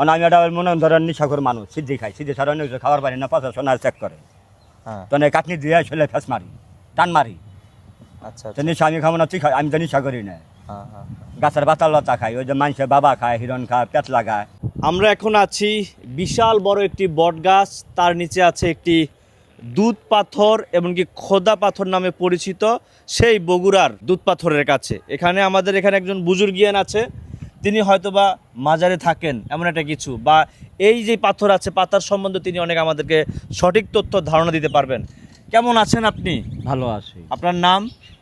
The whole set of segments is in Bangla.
অন আমি এটা মনে ধরেন নিশাখর মানুষ সিদ্ধি খাই সিদ্ধি ছাড়া অন্য কিছু খাবার পারি না পাঁচশো সোনা চেক করে। হ্যাঁ। তো কাটনি দিয়ে আসলে ফেস মারি টান মারি। আচ্ছা তো নিশা আমি খাব না তুই খাই আমি তো নিশা করি না। হ্যাঁ হ্যাঁ গাছের বাতার লতা খাই ওই যে মানুষের বাবা খায় হিরণ খায় পেতলা খায় আমরা এখন আছি বিশাল বড় একটি বট গাছ তার নিচে আছে একটি দুধ পাথর এমনকি খোদা পাথর নামে পরিচিত সেই বগুড়ার দুধ পাথরের কাছে। এখানে আমাদের এখানে একজন বুজুর্গিয়ান আছে তিনি হয়তোবা মাজারে থাকেন এমন একটা কিছু বা এই যে পাথর আছে পাতার সম্বন্ধে তিনি অনেক আমাদেরকে সঠিক তথ্য ধারণা দিতে পারবেন। কেমন আছেন আপনি? ভালো আছি। আপনার নাম?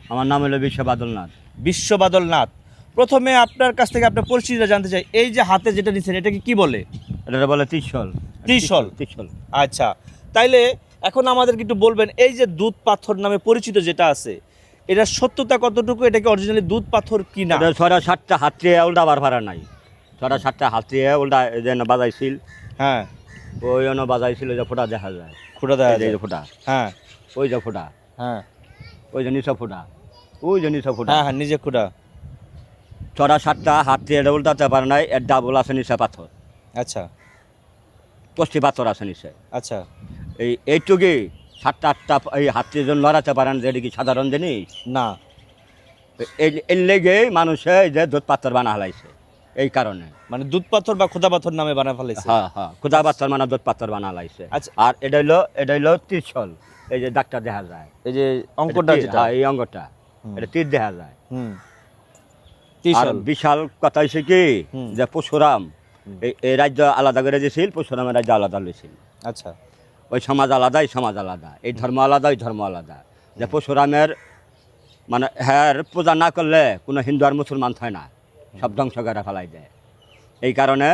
আমার নাম হলো বিশ্ব বাদলনাথ। বিশ্ববাদল নাথ প্রথমে আপনার কাছ থেকে আপনার পরিচিতিটা জানতে চাই। এই যে হাতে যেটা নিচ্ছেন এটাকে কি বলে? এটা বলে ত্রিশল। ত্রিশল? ত্রিশল। আচ্ছা। তাইলে এখন আমাদেরকে একটু বলবেন এই যে দুধ পাথর নামে পরিচিত যেটা আছে এটা সত্যতা কতটুকু? এটা কি অরিজিনালি দুধ পাথর কি না? এটা ছড়া সাতটা হাত উল্টা বার ভাড়া নাই। ছড়া সাতটা হাত দিয়ে উল্টা এই যে না বাজাইছিল। হ্যাঁ। ওই অন্য বাজাইছিল যে ফোটা দেখা যায়। যে- এই যায়। ফোটা। হ্যাঁ। ওই যে ফোটা। হ্যাঁ। ওই যে নিচা ফোটা। ওই যে নিচা ফোটা। হ্যাঁ হ্যাঁ নিজে খুঁড়া ছড়া সাতটা হাত এটা উল্টাতে পারে নাই এর ডাবল আছে নিচে পাথর। আচ্ছা। কষ্টি পাথর আছে নিচে। আচ্ছা। এই এইটুকুই সাতটা আটটা এই হাত যেন লড়াতে পারেন যেটা কি সাধারণ জিনিস? না। এর লেগে মানুষে যে দুধ পাথর বানা হালাইছে এই কারণে। মানে দুধ পাথর বা খোদা পাথর নামে বানা ফেলেছে হ্যাঁ হ্যাঁ খুদা পাথর মানে দুধ পাথর বানা হালাইছে। আচ্ছা। আর এটা হইল এটা হইল ত্রিশল এই যে ডাক্তার দেখা যায়। এই যে অঙ্কটা যেটা? হ্যাঁ, এই অঙ্গটা হুম। এটা তীর দেখা যায়। আর বিশাল কথা হয়েছে কি। যে পরশুরাম এই এই রাজ্য আলাদা করে দিয়েছিল পরশুরামের রাজ্য আলাদা লইছিল আচ্ছা। ওই সমাজ আলাদা এই সমাজ আলাদা। এই ধর্ম আলাদা ওই ধর্ম আলাদা। যে পরশুরামের মানে হ্যাঁ পূজা না করলে কোনো হিন্দু আর মুসলমান হয় না। সব ধ্বংস করে ফেলাই দেয়। এই কারণে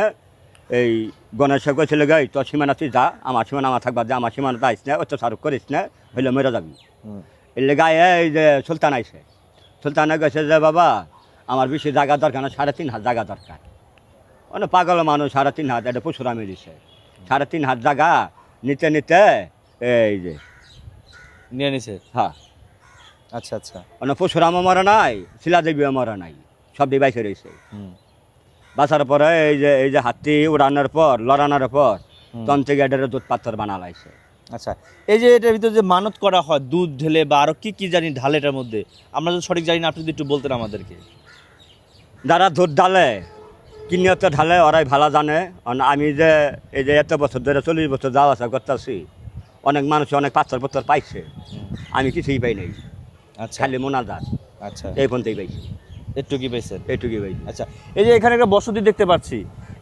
এই গণেশে কইছিল গাই তোর সীমানা তুই যা আমার সীমানা আমার থাকবা যে আমার সীমানা আইস না অত্যাচার করিস না হইলে মেরে যাবি। এর গায়ে এই যে সুলতান আইসে সুলতানে গেছে যে বাবা আমার বেশি জায়গা দরকার না সাড়ে তিন হাত জায়গা দরকার। অনেক পাগল মানুষ সাড়ে তিন হাত এটা পশুরামে দিছে। সাড়ে তিন হাত জায়গা নিতে নিতে এই যে। নিয়ে নিছে? হ্যাঁ। আচ্ছা আচ্ছা। অনেক পশুরামও মরে নাই শিলাদেবীও মরে নাই সব ডিবাইসে রয়েছে। বাঁচার পরে এই যে এই যে হাতি উড়ানোর পর লড়ানোর পর। তখন থেকে এটার দুধ পাত্তর বানা লাইছে আচ্ছা এই যে এটার ভিতরে যে মানত করা হয় দুধ ঢেলে বা আরও কি কি জানি ঢালে এটার মধ্যে আমরা যদি সঠিক জানি না আপনি যদি একটু বলতেন আমাদেরকে। যারা দুধ ঢালে কিনিয়তে ঢালে ওরাই ভালো জানে। আমি যে এই যে এত বছর ধরে চল্লিশ বছর যাওয়া আসা করতেছি অনেক মানুষ অনেক পাথর পত্তর পাইছে। আমি কিছুই পাই নাই। আচ্ছা। খালি মোনাজাত। আচ্ছা। এই পর্যন্তই পাইছি। একটু কি পেয়েছেন এইটুকুই পাইছি। আচ্ছা। এই যে এখানে একটা বসতি দেখতে পাচ্ছি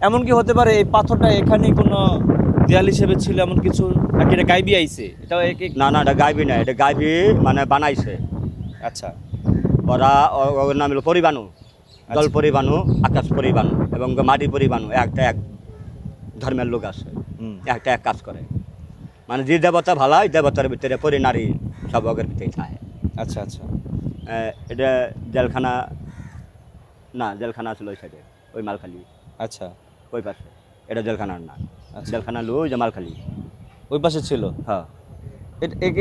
এমন কি হতে পারে এই পাথরটা এখানে কোনো দেয়াল হিসেবে ছিল এমন কিছু নাকি এটা গাইবি আইছে? এটা না না এটা গাইবি না এটা গাইবি মানে বানাইছে। আচ্ছা। ওরা ওর নাম হলো পরিবাণু জল পরিবাণু আকাশ পরিবাণু এবং মাটি পরিবাণু একটা এক ধর্মের লোক আছে। একটা এক কাজ করে। মানে যে দেবতা ভালাই দেবতার ভিতরে পরি নারী সব অগের ভিতরে থাকে। আচ্ছা আচ্ছা। এটা জেলখানা না জেলখানা ছিল ওই সাইডে ওই মালখালি। আচ্ছা। ওই পাশে। এটা জেলখানার না। আচ্ছা। জেলখানা লো ওই যে মালখালি। ওই পাশে ছিল? হ্যাঁ।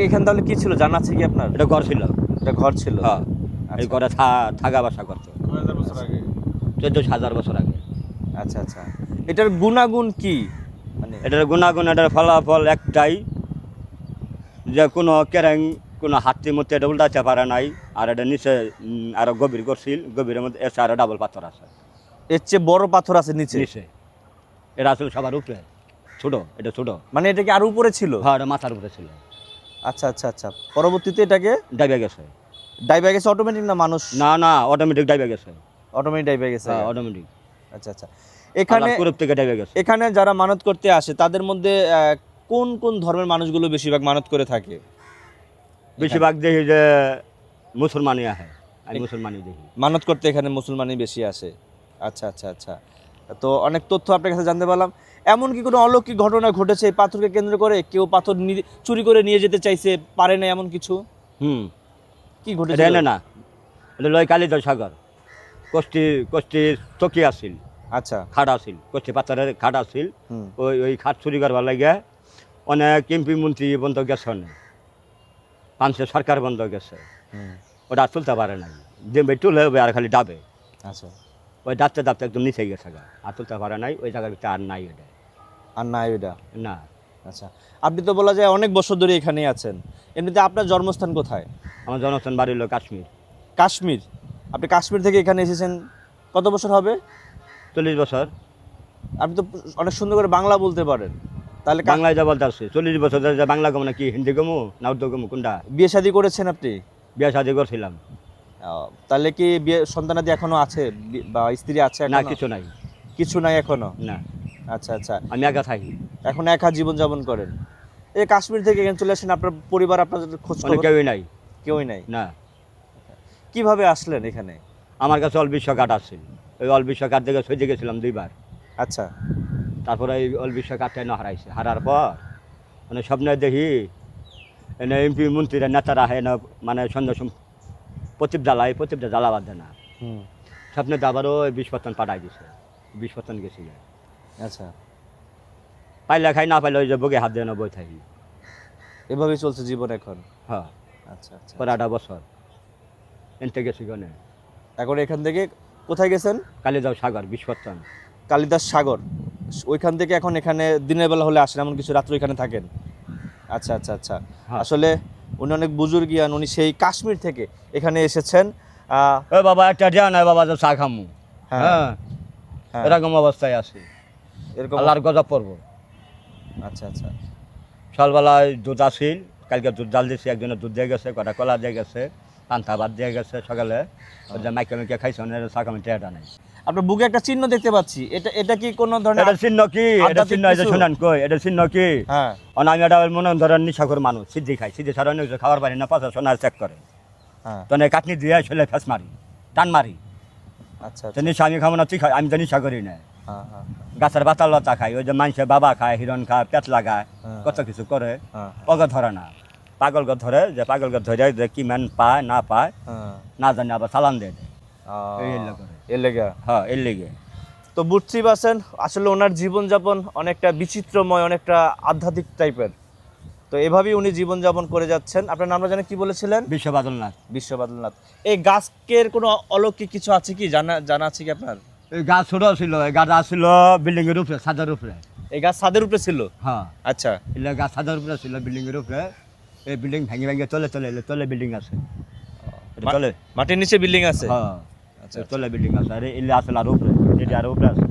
এখানে তাহলে কি ছিল? জানা আছে কি আপনার? এটা ঘর ছিল। এটা ঘর ছিল? হ্যাঁ। এই আচ্ছা। ঘরে থাকা বাসা করতো। চোদ্দ হাজার বছর আগে। আচ্ছা আচ্ছা। এটার গুণাগুণ কি? মানে এটার গুণাগুণ এটার ফলাফল একটাই যে কোনো কেরেং কোনো হাতি মধ্যে এটা উল্টাতে পারে নাই আর এটা নিচে আরও গভীর করছিল গভীরের মধ্যে এসে আরও ডাবল পাথর আছে। এর চেয়ে বড় পাথর আছে নিচে? নিচে। এটা আসলে সবার উপরে। ছোট এটা ছোট। মানে এটা কি আরও উপরে ছিল? হ্যাঁ এটা মাথার উপরে ছিল। আচ্ছা আচ্ছা আচ্ছা। পরবর্তীতে এটাকে ডাইবে গেছে। ডাইভে গেছে অটোমেটিক না মানুষ? না না অটোমেটিক ডাইবে গেছে অটোমেটিক ডাইভে গেছে হ্যাঁ অটোমেটিক আচ্ছা আচ্ছা। এখানে থেকে গেছে এখানে যারা মানত করতে আসে তাদের মধ্যে কোন কোন ধর্মের মানুষগুলো বেশিরভাগ মানত করে থাকে? বেশিরভাগ দেখি যে মুসলমানই আহে আমি মুসলমানই দেখি। মানত করতে এখানে মুসলমানই বেশি আসে। আচ্ছা আচ্ছা আচ্ছা। তো অনেক তথ্য আপনার কাছে জানতে পারলাম। এমন কি কোনো অলৌকিক ঘটনা ঘটেছে এই পাথরকে কেন্দ্র করে? কেউ পাথর চুরি করে নিয়ে যেতে চাইছে পারে না এমন কিছু? হুম। কি ঘটেছে এনে না এটা লয় কালিদর সাগর। কষ্টি কষ্টি চকি আছিল আচ্ছা। খাট আছিল কষ্টি পাথরের খাট আছিল। ওই ওই খাট চুরি করবার লাগে অনেক এমপি মন্ত্রী বন্ধ গেছে অনেক পাঁচশো সরকার বন্ধ গেছে। ওটা তুলতে পারে নাই। দেবে তুলে হবে আর খালি ডাবে। আচ্ছা। ওই দাঁততে দাঁততে একদম নিচে গেছে আর তুলতে পারে নাই ওই জায়গার ভিতরে আর নাই ওটা। আর নাই এটা না। আচ্ছা আপনি তো বলা যায় অনেক বছর ধরে এখানেই আছেন। এমনিতে আপনার জন্মস্থান কোথায়? আমার জন্মস্থান বাড়ি হলো কাশ্মীর। কাশ্মীর? আপনি কাশ্মীর থেকে এখানে এসেছেন কত বছর হবে? চল্লিশ বছর। আপনি তো অনেক সুন্দর করে বাংলা বলতে পারেন। তাহলে বাংলায় যা বলতে আসছে চল্লিশ বছর ধরে যে বাংলা গমু নাকি হিন্দি গমু না উর্দু গমু কোনটা? বিয়ে শাদী করেছেন আপনি? বিয়ে শাদি করছিলাম। তাহলে কি বিয়ে সন্তানাদি এখনও আছে? বা স্ত্রী আছে না কিছু নাই। কিছু নাই এখনও? না। আচ্ছা আচ্ছা। আমি একা থাকি। এখন একা জীবন যাপন করেন? এই কাশ্মীর থেকে এখানে চলে আসেন আপনার পরিবার আপনাদের খোঁজ মানে কেউই নাই। কেউই নাই? না। কীভাবে আসলেন এখানে? আমার কাছে অল বিশ্ব কার্ড আছে। ওই অল বিশ্ব কার্ড থেকে সইতে গেছিলাম দুইবার। আচ্ছা। তারপরে এই অল বিশ্ব কার্ডটা এনে হারাইছে। হারার পর মানে স্বপ্নে দেখি এনে এমপি মন্ত্রীরা নেতারা হয় না মানে সন্ধ্যা প্রতিপ জ্বালায় প্রতিপটা জ্বালাবাদ দেয় না স্বপ্নে আবারও বিশ পতন পাঠাই দিছে। বিশ পতন গেছি আচ্ছা। পাইলে খাই না পাইলে ওই যে বগে হাত দিয়ে বই থাকি। এভাবেই চলছে জীবন এখন? হ্যাঁ। আচ্ছা আচ্ছা আটা বছর। এনতে গেছি গনে। এখন এখান থেকে কোথায় গেছেন? কালিদাস সাগর বিশ কালিদাস সাগর। ওইখান থেকে এখন এখানে দিনের বেলা হলে আসেন এমন কিছু রাত্রে এখানে থাকেন? আচ্ছা আচ্ছা আচ্ছা। হ্যাঁ। আসলে উনি অনেক বুজুর্গিয়ান উনি সেই কাশ্মীর থেকে এখানে এসেছেন। বাবা একটা নাই বাবা যে চা খামু। হ্যাঁ। হ্যাঁ। হ্যাঁ, এরকম অবস্থায় আছে। এরকম আল্লাহর গজব পড়ব। আচ্ছা আচ্ছা। সকালবেলায় দুধ আসিল কালকে দুধ জাল দিয়েছি একজনের দুধ দিয়ে গেছে কটা কলা দিয়ে গেছে পান্তা ভাত দিয়ে গেছে সকালে। মাইকে মাইকে খাইছে টেয়াটা নাই। আপনার বুকে একটা চিহ্ন দেখতে পাচ্ছি। এটা এটা কি কোনো ধরনের এটা চিহ্ন কি? এটা চিহ্ন এই যে শুনেন কই এটা চিহ্ন কি? হ্যাঁ। আমি এটা মনে ধরেন নিশাখর মানুষ সিদ্ধি খাই সিদ্ধি ছাড়া অন্য খাবার পারি না পাঁচা সোনার চেক করে। হ্যাঁ। তো কাটনি দিয়ে ছেলে ফেস মারি টান মারি। আচ্ছা তো আচ্ছা। নিশা আমি খাব না তুই খাই আমি তো নিশা করি না। গাছের বাতা লতা খাই ওই যে মানুষের বাবা খায় হিরণ খায় পেট লাগায় হ্যাঁ। কত কিছু করে পগ ধরে না। পাগল গদ ধরে যে পাগল গদ ধরে যে কি মান পায় না পায় না জানি আবার চালান দিয়ে দেয়। এর লেগা। হ্যাঁ এর লেগে। তো বুঝতেই পারছেন আসলে ওনার জীবনযাপন অনেকটা বিচিত্রময় অনেকটা আধ্যাত্মিক টাইপের। তো এভাবেই উনি জীবনযাপন করে যাচ্ছেন। আপনার নামটা জানেন কি বলেছিলেন? বিশ্ব বাদলনাথ বিশ্ববাদলনাথ। এই গাছকের কোনো অলৌকিক কিছু আছে কি? জানা জানা আছে কি আপনার? গাছ ছোট ছিল গাছ ছিল বিল্ডিং এর উপরে ছাদের উপরে। এই গাছ ছাদের উপরে ছিল? হ্যাঁ। আচ্ছা। এলে গাছ ছাদের উপরে ছিল বিল্ডিং এর উপরে। এই বিল্ডিং ভেঙে ভেঙে চলে চলে এলে তলে বিল্ডিং আছে। চলে মাটির নিচে বিল্ডিং আছে? হ্যাঁ। আচ্ছা, এই তলে বিল্ডিং আছে আরে এলে আসলে আর উপরে এটা আর উপরে আছে।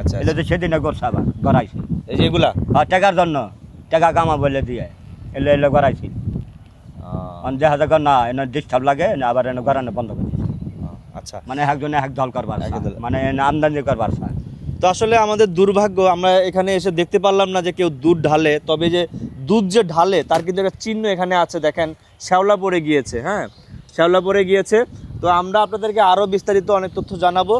আচ্ছা এলে তো সেদিনে গড়ছে আবার গড়াইছে। এই যে এগুলা? হ্যাঁ টাকার জন্য টাকা কামা বলে দিয়ে এলে এলে গড়াইছি। দেখা যাক না এনে ডিস্টার্ব লাগে না আবার এনে গড়ানো বন্ধ করে। আচ্ছা। মানে একজনে এক দল করবার। মানে আমদানি করবার তো আসলে আমাদের দুর্ভাগ্য আমরা এখানে এসে দেখতে পারলাম না যে কেউ দুধ ঢালে তবে যে দুধ যে ঢালে তার কিন্তু একটা চিহ্ন এখানে আছে দেখেন শ্যাওলা পড়ে গিয়েছে হ্যাঁ? শ্যাওলা পড়ে গিয়েছে। তো আমরা আপনাদেরকে আরও বিস্তারিত অনেক তথ্য জানাব।